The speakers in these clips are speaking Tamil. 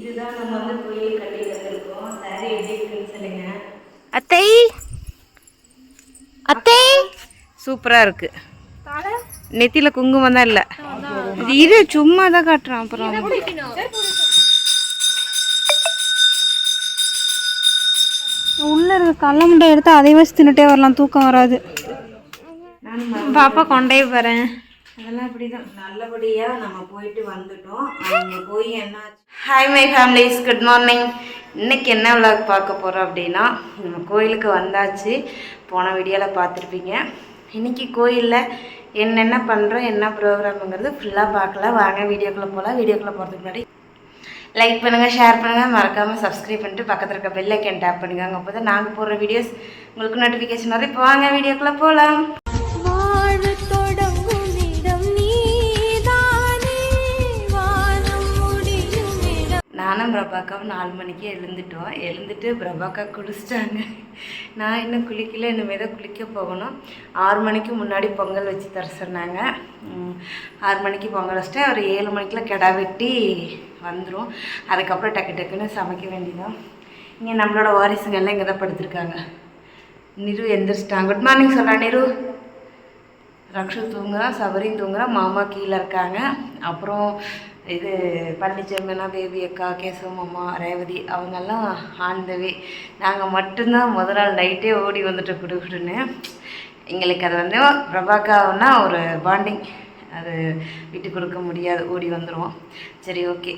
இதுதான் நம்ம வந்து கோயில் கட்டி வந்திருக்கோம் சாரி எப்படி இருக்குன்னு சொல்லுங்க. அத்தை? அத்தை? சூப்பராக இருக்கு. நெத்தியில் குங்குமம் தான் இல்லை. இது இரு சும்மா தான் காட்டுறான். அப்புறம் உள்ள இருக்க கடல முட்டை எடுத்து அதை வச்சு தின்னுட்டே வரலாம். தூக்கம் வராது. பாப்பா கொண்டே போறேன் அதெல்லாம் அப்படிதான். நல்லபடியாக நம்ம போயிட்டு வந்துட்டோம். அங்கே போய் என்ன hi my families good morning இன்னைக்கு என்ன விளாக் பார்க்க போகிறோம் அப்படின்னா நம்ம கோயிலுக்கு வந்தாச்சு. போன வீடியோவில் பார்த்துருப்பீங்க. இன்னைக்கு கோயிலில் என்னென்ன பண்ணுறோம் என்ன ப்ரோக்ராமுங்கிறது ஃபுல்லாக பார்க்கலாம் வாங்க வீடியோக்குள்ளே போகலாம் வீடியோக்குள்ளே போகிறதுக்கு முன்னாடி லைக் பண்ணுங்கள் ஷேர் பண்ணுங்கள் மறக்காமல் சப்ஸ்கிரைப் பண்ணிட்டு பக்கத்தில் இருக்க பெல் ஐக்கன் டேப் பண்ணுங்க அப்போ தான் நாங்கள் போடுற வீடியோஸ் உங்களுக்கு நோட்டிஃபிகேஷன் வரும். இப்போ வாங்க வீடியோக்குள்ளே போகலாம் நானும் பிரபாக்காவும் நாலு மணிக்கு எழுந்துட்டோம். எழுந்துட்டு பிரபாக்கா குளிச்சிட்டாங்க. நான் இன்னும் குளிக்கல இனிமேல் தான் குளிக்க போகணும். ஆறு மணிக்கு முன்னாடி பொங்கல் வச்சு தர சொன்னாங்க. ஆறு மணிக்கு பொங்கல் வச்சுட்டேன் ஒரு ஏழு மணிக்கெலாம் கிடா வெட்டி வந்துடும் அதுக்கப்புறம் டக்கு டக்குன்னு சமைக்க வேண்டியதான் இங்கே நம்மளோட வாரிசுங்கள்லாம் இங்கே தான் படுத்திருக்காங்க. நிரு எந்திரிச்சிட்டாங்க. குட் மார்னிங் சொல்கிறா நிரு. ரக்ஷு தூங்குறான் சபரியும் தூங்குறான் மாமா கீழே இருக்காங்க. அப்புறம் இது பழனிச்செம்மனா பேபி அக்கா கேசவ மாமா ரேவதி அவங்கெல்லாம் ஆண்டவே த வே நாங்கள் மட்டும்தான் முதல் நாள் நைட்டே ஓடி வந்துட்டு குடுக்குடுன்னு எங்களுக்கு அது வந்து பிரபாகாவுன்னா ஒரு பாண்டிங் அது விட்டு கொடுக்க முடியாது ஓடி வந்துடுவோம் சரி ஓகே.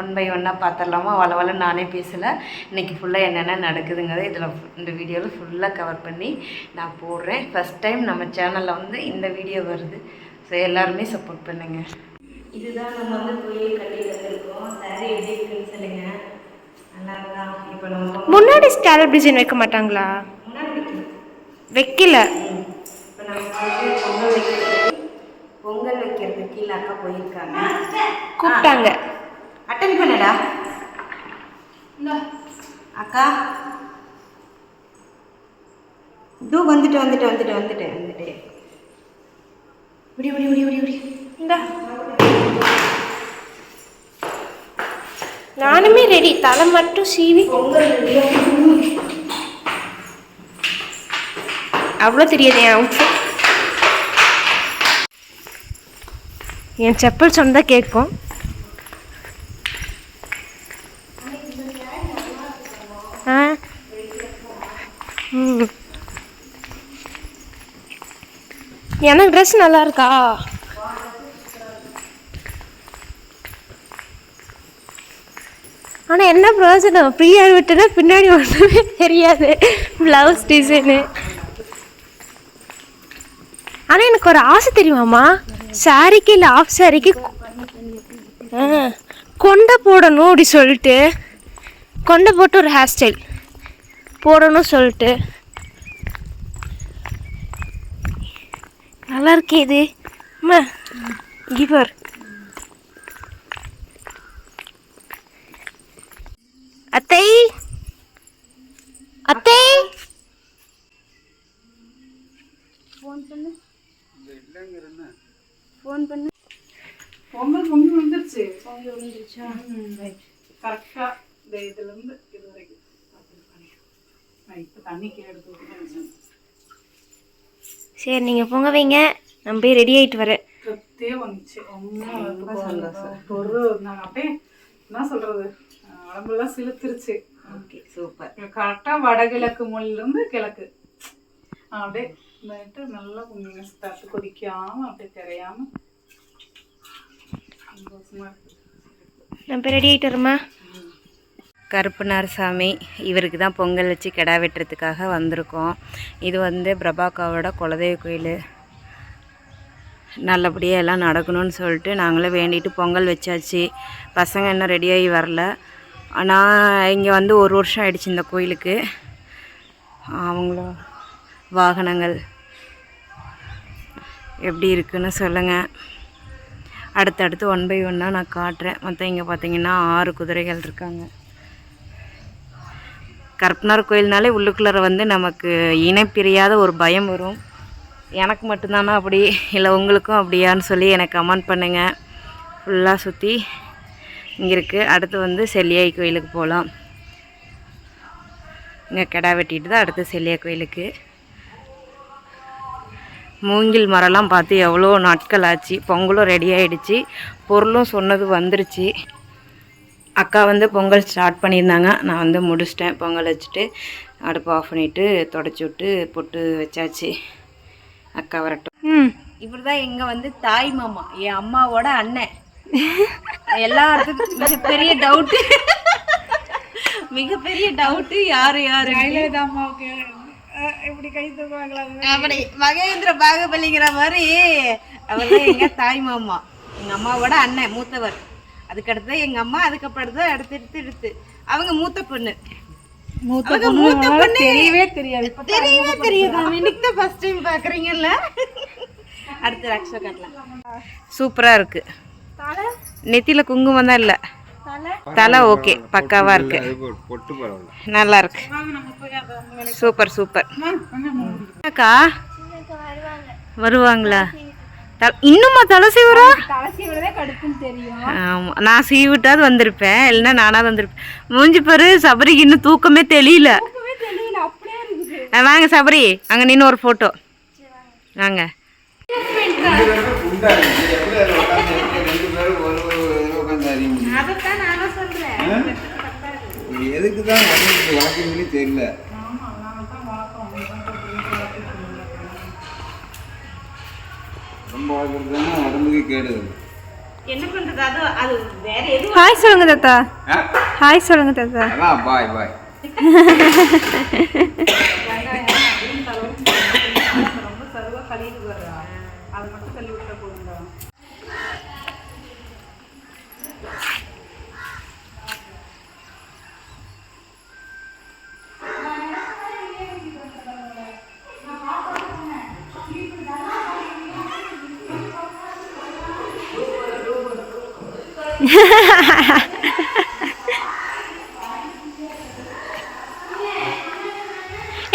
ஒன் பை ஒன்னாக பார்த்துடலாமா வள வள நானே பேசலை. இன்னைக்கு ஃபுல்லாக என்னென்ன நடக்குதுங்கிறத இதில் இந்த வீடியோவில் ஃபுல்லாக கவர் பண்ணி நான் போடுறேன். ஃபஸ்ட் டைம் நம்ம சேனலில் வந்து இந்த வீடியோ வருது. ஸோ எல்லாருமே சப்போர்ட் பண்ணுங்க. இதுதான் நம்ம வந்து கோயில் கட்டி வந்திருக்கோம் சாரி எப்படி இருக்குன்னு சொல்லுங்க. நல்லா இருக்கா இப்போ நம்ம முன்னாடி ஸ்டாலப் டிசைன் வைக்க மாட்டாங்களா? முன்னாடி. வைக்கல. இப்போ நம்ம கீழே அக்கா போயிருக்காங்க. கூப்பிட்டாங்க. அட்டன் பண்ணடா. அக்கா. இதோ வந்துட்டு வந்துட்டு வந்துட்டு வந்துட்டு வந்துட்டு. விடி விடி விடி விடி விடி. இந்தா. நானுமே ரெடி தலை மட்டும் சீவி. அவ்வளோ தெரியாது என் அவுட்ஃபிட் என் செப்பல் சொன்னா கேட்கும் ஆ? ம். எனக்கு ட்ரெஸ் நல்லா இருக்கா? ஆனால் என்ன பிரயோஜனம்? ஃப்ரீயாக விட்டுனா பின்னாடி ஒன்றுமே தெரியாது. ப்ளவுஸ் டிசைனு ஆனால் எனக்கு ஒரு ஆசை தெரியுமாம்மா? சாரிக்கு இல்லை ஆஃப் சாரிக்கு கொண்டை போடணும் அப்படி சொல்லிட்டு. கொண்டை போட்டு ஒரு ஹேர் ஸ்டைல் போடணும் சொல்லிட்டு. நல்லா இருக்கே இது. அம்மா கிவர் அத்தை அத்தை. பொங்கல் பொங்கி விழுந்துருச்சு பொங்கி விழுந்துருச்சா கரெக்டாக இந்த இதுலேருந்து இது வரைக்கும் இப்போ தண்ணி கீழே எடுத்து விட்டுறேன். சரி நீங்கள் பொங்க வைங்க. நான் போய் ரெடி ஆகிட்டு வரேன். திருப்தியே வந்துச்சு. ரொம்ப சந்தோஷம். ஒரு நாங்கள் அப்படியே என்ன சொல்கிறது உடம்பெல்லாம் சிலுத்துருச்சு ஓகே சூப்பர் கரெக்டாக வடகிழக்கு மொழியிலேருந்து கிழக்கு. அப்படியே நைட்டு நல்லா கொஞ்சம் தட்டு கொதிக்காமல் அப்படியே தெரியாமல் சந்தோஷமாக இருக்குது நான் போய் ரெடி கருப்பனார் சாமி இவருக்கு தான் பொங்கல் வச்சு கிடா வெட்டுறதுக்காக வந்திருக்கோம் இது வந்து பிரபாக்காவோட குலதெய்வ கோயில் நல்லபடியாக எல்லாம் நடக்கணும்னு சொல்லிட்டு நாங்களும் வேண்டிட்டு பொங்கல் வச்சாச்சு பசங்க இன்னும் ரெடியாகி வரல ஆனால் இங்கே வந்து ஒரு வருஷம் ஆயிடுச்சு இந்த கோயிலுக்கு அவங்கள வாகனங்கள். எப்படி இருக்குன்னு சொல்லுங்கள் அடுத்தடுத்து ஒன் பை ஒன்னாக நான் காட்டுறேன். மொத்தம் இங்கே பார்த்தீங்கன்னா ஆறு குதிரைகள் இருக்காங்க. கற்பனார் கோயில்னாலே உள்ளுக்குள்ளே வந்து நமக்கு இணைப்பிரியாத ஒரு பயம் வரும். எனக்கு மட்டும்தானா அப்படி? இல்லை உங்களுக்கும் அப்படியான்னு சொல்லி எனக்கு கமெண்ட் பண்ணுங்கள் ஃபுல்லாக சுற்றி இங்கே இருக்குது அடுத்து வந்து செல்லியாய் கோயிலுக்கு போகலாம் இங்கே கிடா வெட்டிட்டு தான் அடுத்து செல்லியா கோயிலுக்கு. மூங்கில் மரம்லாம் பார்த்து எவ்வளோ நாட்கள் ஆச்சு. பொங்கலும் ரெடி ஆயிடுச்சு. பொருளும் சொன்னது வந்துருச்சு. அக்கா வந்து பொங்கல் ஸ்டார்ட் பண்ணியிருந்தாங்க. நான் வந்து முடிச்சிட்டேன். பொங்கல் வச்சுட்டு அடுப்பு ஆஃப் பண்ணிவிட்டு தொடச்சி விட்டு பொட்டு வச்சாச்சு. அக்கா வரட்டும். ம். இவர் தான் எங்க வந்து தாய் மாமா. என் அம்மாவோட அண்ணன். எல்லாத்துக்கும் மிகப்பெரிய டவுட்டு மிகப்பெரிய டவுட்டு யாரு யாரு? ஜெயலலிதா அம்மாவுக்கு. இப்படி கை தூக்குவாங்களா. அப்படி மகேந்திர பாகுபலிங்கிற மாதிரி அவர் தான் எங்க தாய் மாமா எங்க அம்மாவோட அண்ணன் மூத்தவர். அதுக்கடுத்து எங்க அம்மா அதுக்கப்புறம் தான் அடுத்து எடுத்து எடுத்து அவங்க மூத்த பொண்ணு. மூத்த மூத்த பொண்ணு. தெரியவே தெரியாது. தெரியவே தெரியுது. இன்னைக்கு தான் ஃபர்ஸ்ட் டைம் பாக்குறீங்கல்ல. அடுத்து ரக்ஷா காட்டலாம். சூப்பரா இருக்கு. நெத்தியில குங்குமம் தான் இல்ல. தலை? ஓகே பக்காவா இருக்கு. பொட்டு பரவாயில்ல. நல்லா இருக்கு. Super super. அக்கா வருவாங்களா? இன்னுமா தலை சீவுறா? தலை சீவிரதே கடுப்புன்னு தெரியும். ஆமா நான் சீவிட்டாவது வந்திருப்பேன் இல்லைன்னா நானாவது வந்திருப்பேன். மூஞ்சி பாரு சபரிக்கு இன்னும் தூக்கமே தெரியல தெரியல அப்படியே இருக்குது. ஆ, வாங்க சபரி அங்க நின்று ஒரு போட்டோ வாங்க குண்டா இருக்கு எப்படி அதில் உட்காந்து ரெண்டு பேரும் ஒரு ஒரு இதில் உட்காந்து அறிய அதைத்தான் நானும் சொல்றேன் முடியும் எதுக்கு தான் வந்து வாக்கிங்னே தெரியல. ரொம்ப வாக்குறதுன்னா உடம்புக்கு கேடு அது. என்ன பண்றது? அது அது வேற எதுவும் ஹாய் சொல்லுங்க தாத்தா? ஹாய் சொல்லுங்க தாத்தா. பாய் பாய்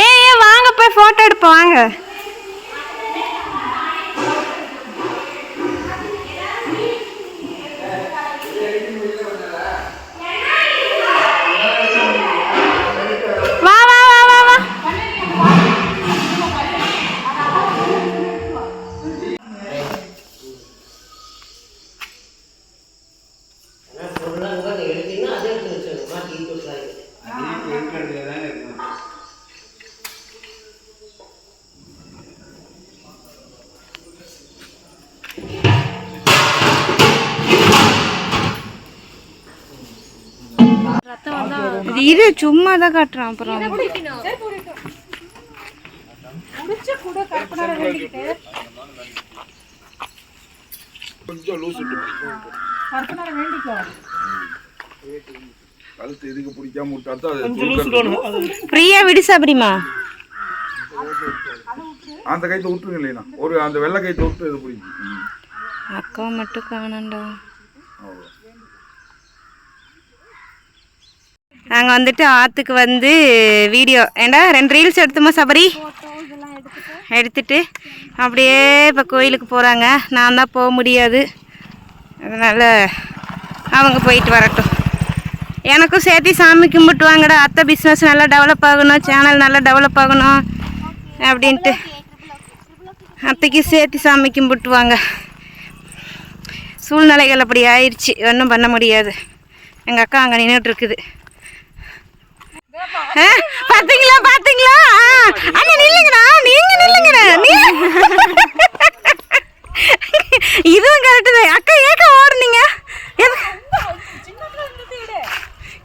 ஏய் ஏய், வாங்க போய் ஃபோட்டோ எடுப்போம் வாங்க. இருக்கிறது தானே இருக்கணும் இது இரு சும்மா தான் காட்டுறான் அப்புறம். கொஞ்சம் லூஸ் கற்பனை வேண்டிக்கோ. கழுத்து இதுக்கு பிடிக்காம விட்டா தான் அது தூக்குறது. பிரியா விடு சபரிமா. அந்த கைத்தை விட்டுருங்க இல்லையா ஒரு அந்த வெள்ளை கைத்தை விட்டு இது பிடிக்கும். அக்கா மட்டும் காணண்டா. நாங்கள் வந்துட்டு ஆற்றுக்கு வந்து வீடியோ ஏண்டா ரெண்டு ரீல்ஸ் எடுத்துமா சபரி? எடுத்துட்டு அப்படியே இப்போ கோயிலுக்கு போகிறாங்க நான் தான் போக முடியாது. அதனால் அவங்க போயிட்டு வரட்டும். எனக்கும் சேர்த்து சாமி கும்பிட்டு வாங்கடா அத்தை பிஸ்னஸ் நல்லா டெவலப் ஆகணும் சேனல் நல்லா டெவலப் ஆகணும் அப்படின்ட்டு. அத்தைக்கு சேர்த்து சாமி கும்பிட்டு வாங்க சூழ்நிலைகள் அப்படி ஆயிடுச்சு ஒன்றும் பண்ண முடியாது. எங்கள் அக்கா அங்கே நின்றுட்டுருக்குது பார்த்தீங்களா பார்த்தீங்களா அண்ணா நில்லுங்கடா. நீங்க நில்லுங்கண்ணா நீ இதுவும் கரெக்டு தான். அக்கா ஏக்கா ஓடுனீங்க?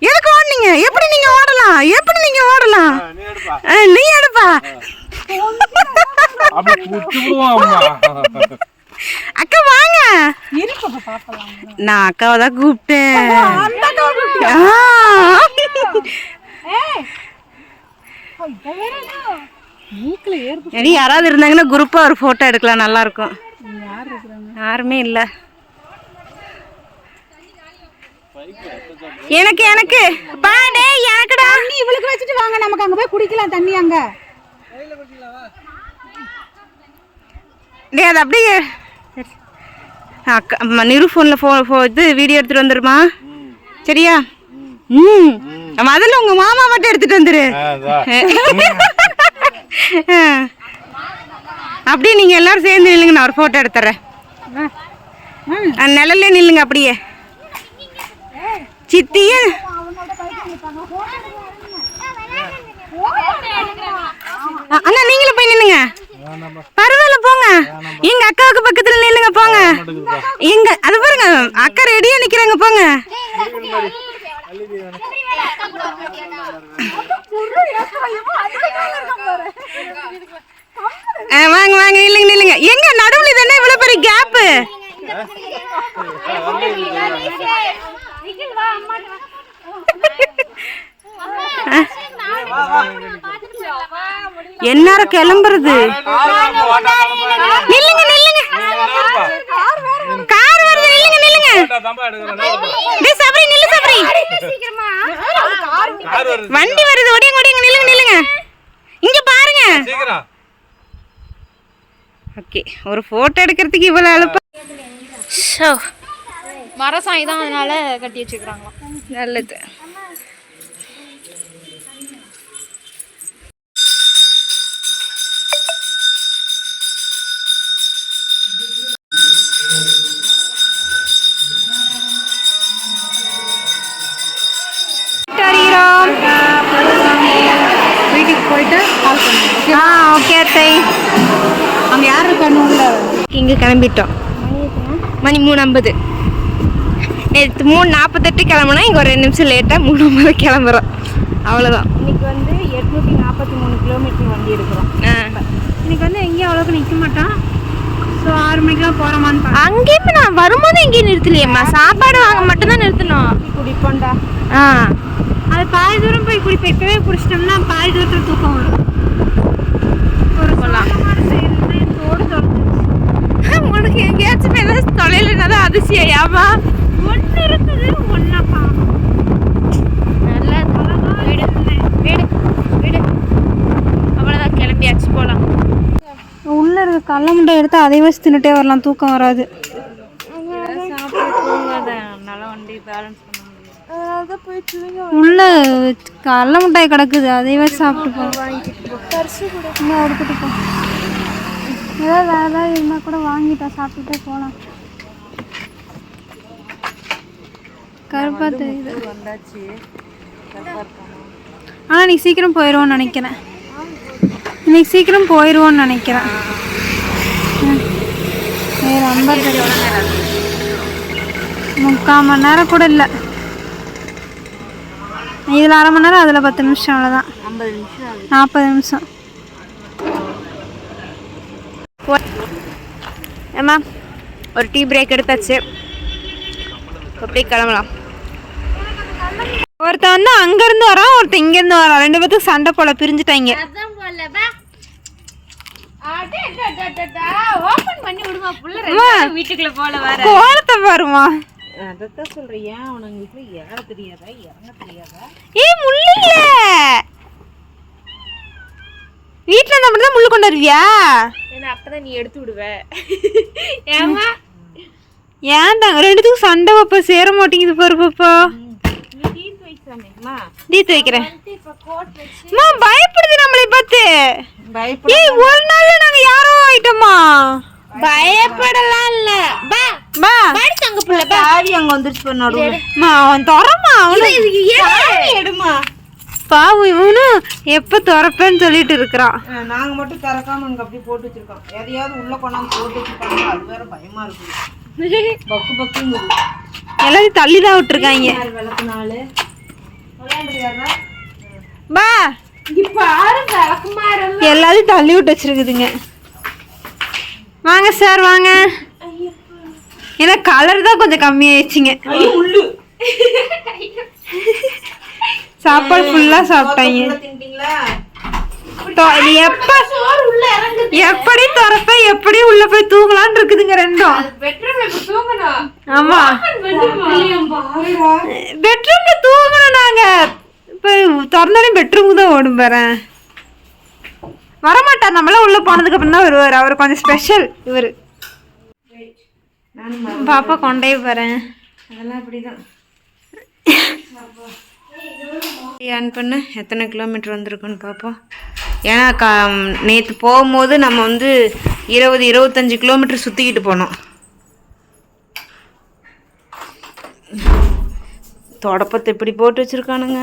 எதுக்கு ஓடுனீங்க? எப்படி நீங்க ஓடலாம்? எப்படி நீங்க ஓடலாம்? ஆ, நீ எடுப்பா. அக்கா வாங்க. நான் அக்காவை தான் கூப்பிட்டேன். யாராவது இருந்தாங்கன்னா குரூப்பாக ஒரு ஃபோட்டோ எடுக்கலாம். நல்லா இருக்கும். யாருமே இல்லை. எனக்கு எனக்கு. பாடே எனக்குடா. தண்ணி இவளுக்கு வச்சுட்டு வாங்க. நமக்கு அங்க போய் குடிக்கலாம் தண்ணி அங்க. டேய் அது அப்படியே. அக்கா அம்மா, நிரு ஃபோனில் ஃபோ ஃபோ இது வீடியோ எடுத்துகிட்டு வந்துருமா? சரியா? ம். முதல்ல உங்க மாமா மட்டும் எடுத்துட்டு வந்துரு. அப்படியே நீங்க எல்லாரும் சேர்ந்து நில்லுங்க நான் ஒரு போட்டோ எடுத்துறேன். நிழல்ல நில்லுங்க அப்படியே. சித்திய. அண்ணா நீங்களும் போய் நின்னுங்க பரவாயில்ல போங்க. எங்க அக்காவுக்கு பக்கத்துல நில்லுங்க போங்க. எங்க அது பாருங்க அக்கா ரெடியா நிக்கிறாங்க போங்க. ஆ, வாங்க வாங்க இல்லைங்க இல்லைங்க எங்க நடுவுல தானே இவ்வளவு பெரிய கேப்பு எந்நேரம் கிளம்புறது? நில்லுங்க நில்லுங்க. கார் வருது நில்லுங்க நில்லுங்க. டேய் சபரி நில்லு சபரி. வண்டி வருது ஓடிங்க ஓடிங்க நில்லுங்க நில்லுங்க. இங்க பாருங்க. ஓகே ஒரு போட்டோ எடுக்கிறதுக்கு இவ்வளவு அழுப்ப ஷோ மர சாய் தான் அதனால கட்டி வச்சுக்கிறாங்களாம். நல்லது. வீட்டுக்கு போயிட்டு கால் பண்ணுங்க. ஆ ஓகே அத்தை. அங்க யார் இருக்கான்னு இங்கே கிளம்பிட்டோம். மணி மூணு ஐம்பது. நேற்று மூணு நாற்பத்தெட்டு கிளம்புனா இங்கே ஒரு ரெண்டு நிமிஷம் லேட்டாக மூணு ஐம்பது கிளம்புறோம். அவ்வளோதான் இன்னைக்கு வந்து எட்நூத்தி நாற்பத்தி மூணு கிலோமீட்டர் வண்டி எடுக்கிறோம். இன்னைக்கு வந்து எங்கேயும் அவ்வளோக்கு நிற்க மாட்டான் ஸோ ஆறு மணிக்கெலாம் போகிறோமான்னு அங்கேயுமே நான் வரும்போது எங்கேயும் நிறுத்தலையேம்மா. சாப்பாடு வாங்க மட்டும்தான் நிறுத்தணும். குடிப்போண்டா ஆ. அது பாதி தூரம் போய் குடிப்போம் இப்போவே குடிச்சிட்டோம்னா பாதி தூரத்தில் தூக்கம் வரும். ஒரு உனக்கு எங்கேயாச்சும் ஏதாச்சும் தொலைலனா தான் அதிசயம் ஏமா ஒன்று இருக்குது ஒன்றப்பா நல்லா வீடு. வீடு. வீடு. அவ்வளோதான் கிளம்பியாச்சு. போகலாம் உள்ளே இருக்க கடல முட்டை எடுத்து அதை வச்சு தின்னுட்டே வரலாம். தூக்கம் வராது. உள்ள கடல மிட்டாய் கிடக்குது. அதை வச்சு சாப்பிட்டு போ. இன்னும் எடுத்துட்டு போ. ஏதாவது வேறு ஏதாவது இருந்தால் கூட வாங்கிட்டா. சாப்பிட்டுட்டே போகலாம் கருப்பா தெரியுது. ஆனால் இன்னைக்கு சீக்கிரம் போயிடுவோன்னு நினைக்கிறேன். இன்னைக்கு சீக்கிரம் போயிடுவோன்னு நினைக்கிறேன். வேறு ஐம்பது முக்கால் மணி நேரம் கூட இல்லை. இதில் அரை மணி நேரம் அதில் பத்து நிமிஷம் அவ்வளோதான் நாற்பது நிமிஷம். ஏம்மா ஒரு டீ பிரேக் எடுத்தாச்சு. அப்படியே கிளம்பலாம். ஒருத்தன் வந்து அங்கேருந்து வரான் ஒருத்தன் இங்கேருந்து வரான். ரெண்டு பேத்துக்கு சண்டை போல பிரிஞ்சுட்டாங்க. வீட்டுக்குள்ள போல வர. கோலத்தை பாருமா அதைத்தான் சொல்றேன். ஏன் உனக்கு வீட்டுல ஏற தெரியாதா? இறங்க தெரியாதா? ஏய் முள்ளு இல்ல. வீட்டில் மட்டும் தான் முள்ளு கொண்டு வருவியா? ஏன்னா அப்பதான் நீ எடுத்து விடுவ. ஏமா ஏன்டாங்க ரெண்டுத்துக்கும் சண்டை பாப்பா சேர மாட்டேங்குது பாரு பாப்பா. தீத்து வைக்கிறேன் அம்மா, பயப்படுது நம்மளை பார்த்து. பயப்பட ஏய் ஒரு நாள்ல நாங்க யாரோ ஆயிட்டோமா பயப்படலாம் இல்ல பா பா. பாடி தங்க புள்ள பா. ஆவி அங்க வந்துருச்சு பண்ண நடுவுல. அம்மா, அவன் திறமா அவனு. எடுமா பாவு இவனும் எப்ப திறப்பேன்னு சொல்லிட்டு இருக்கிறான். நாங்க மட்டும் திறக்காம அங்க அப்படி போட்டு வச்சிருக்கோம். எதையாவது உள்ள கொண்டாந்து போட்டு வச்சிருக்காங்க அது வேற பயமா இருக்குது பக்கு பக்குங்குது எல்லாத்தையும் தள்ளி தான் விட்டுருக்காங்க. விளக்கு நாள் பா எல்லாத்தையும் தள்ளி விட்டு வச்சிருக்குதுங்க. வாங்க சார் வாங்க. ஏன்னா கலர் தான் கொஞ்சம் கம்மியாயிடுச்சுங்க. சாப்பாடு ஃபுல்லா சாப்பிட்டாங்க. இது எப்ப எப்படி திறப்ப எப்படி உள்ள போய் தூங்கலாம்னு இருக்குதுங்க ரெண்டும். ஆமா. பெட்ரூம்ல தூங்கணும் நாங்க. இப்ப திறந்தாலே பெட்ரூமுக்கு தான் ஓடும் பாறேன் வரமாட்டார். நம்மளாம் உள்ள போனதுக்கு அப்புறம் தான் வருவார். அவர் கொஞ்சம் ஸ்பெஷல் இவர். பாப்பா கொண்டே போறேன் அதெல்லாம் அப்படிதான். ஆன் பண்ண. எத்தனை கிலோமீட்டர் வந்திருக்குன்னு பார்ப்போம் ஏன்னா கா நேற்று போகும்போது நம்ம வந்து இருபது இருபத்தஞ்சி கிலோமீட்டர் சுற்றிக்கிட்டு போனோம். தொடப்பத்தை இப்படி போட்டு வச்சுருக்கானுங்க.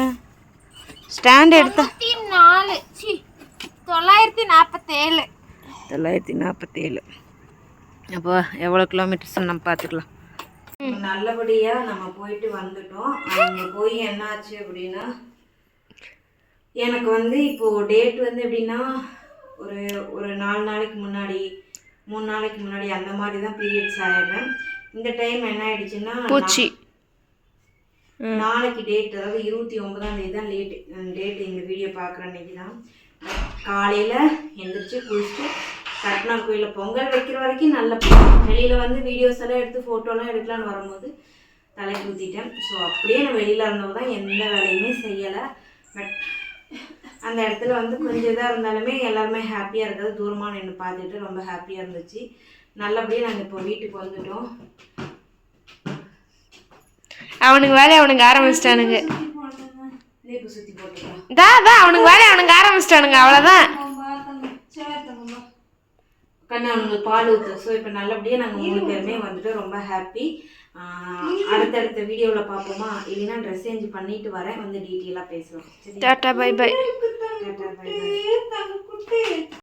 ஸ்டாண்ட் எடுத்தா நாலு. தொள்ளாயிரத்தி நாற்பத்தேழு தொள்ளாயிரத்தி நாற்பத்தேழு அப்போ எவ்வளோ கிலோமீட்டர்ஸ் நம்ம பார்த்துக்கலாம் நல்லபடியாக நம்ம போயிட்டு வந்துட்டோம். அங்கே போய் என்னாச்சு அப்படின்னா எனக்கு வந்து இப்போது டேட் வந்து எப்படின்னா ஒரு ஒரு நாலு நாளைக்கு முன்னாடி மூணு நாளைக்கு முன்னாடி அந்த மாதிரி தான் பீரியட்ஸ் ஆயிடுறேன். இந்த டைம் என்ன ஆயிடுச்சுன்னா பூச்சி. நாளைக்கு டேட் அதாவது இருபத்தி ஒன்பதாம் தேதி தான் லேட் டேட் இந்த வீடியோ பார்க்குற அன்னைக்கு தான். காலையில் எந்திரிச்சு குளிச்சுட்டு கட்டினார் கோயிலில் பொங்கல் வைக்கிற வரைக்கும் நல்ல வெளியில் வந்து வீடியோஸ் எல்லாம் எடுத்து ஃபோட்டோலாம் எடுக்கலான்னு வரும்போது தலைக்கு ஊற்றிட்டேன் ஸோ அப்படியே நான் வெளியில் இருந்தவங்க தான் எந்த வேலையுமே செய்யலை. பட் அந்த இடத்துல வந்து கொஞ்சம் இதாக இருந்தாலுமே எல்லாருமே ஹாப்பியாக இருக்கிறது தூரமாக நின்று பார்த்துட்டு ரொம்ப ஹாப்பியாக இருந்துச்சு. நல்லபடியாக நாங்கள் இப்போ வீட்டுக்கு வந்துட்டோம். அவனுக்கு வேலையை அவனுங்க ஆரம்பிச்சிட்டானுங்க. இப்போ சுற்றி போட்டுக்கலாம் தா தா அவனுக்கு வேலையை அவனுங்க ஆரம்பிச்சிட்டானுங்க அவ்வளோதான் கண்ணா அவனுக்கு பால் ஊற்று ஸோ இப்போ நல்லபடியாக நாங்கள் மூணு பேருமே வந்துட்டு ரொம்ப ஹாப்பி அடுத்தடுத்த வீடியோவில் பார்ப்போமா? இல்லைன்னா ட்ரெஸ் சேஞ்ச் பண்ணிட்டு வரேன். வந்து டீட்டெயிலாக பேசுகிறோம் சரி tata bye bye tata bye bye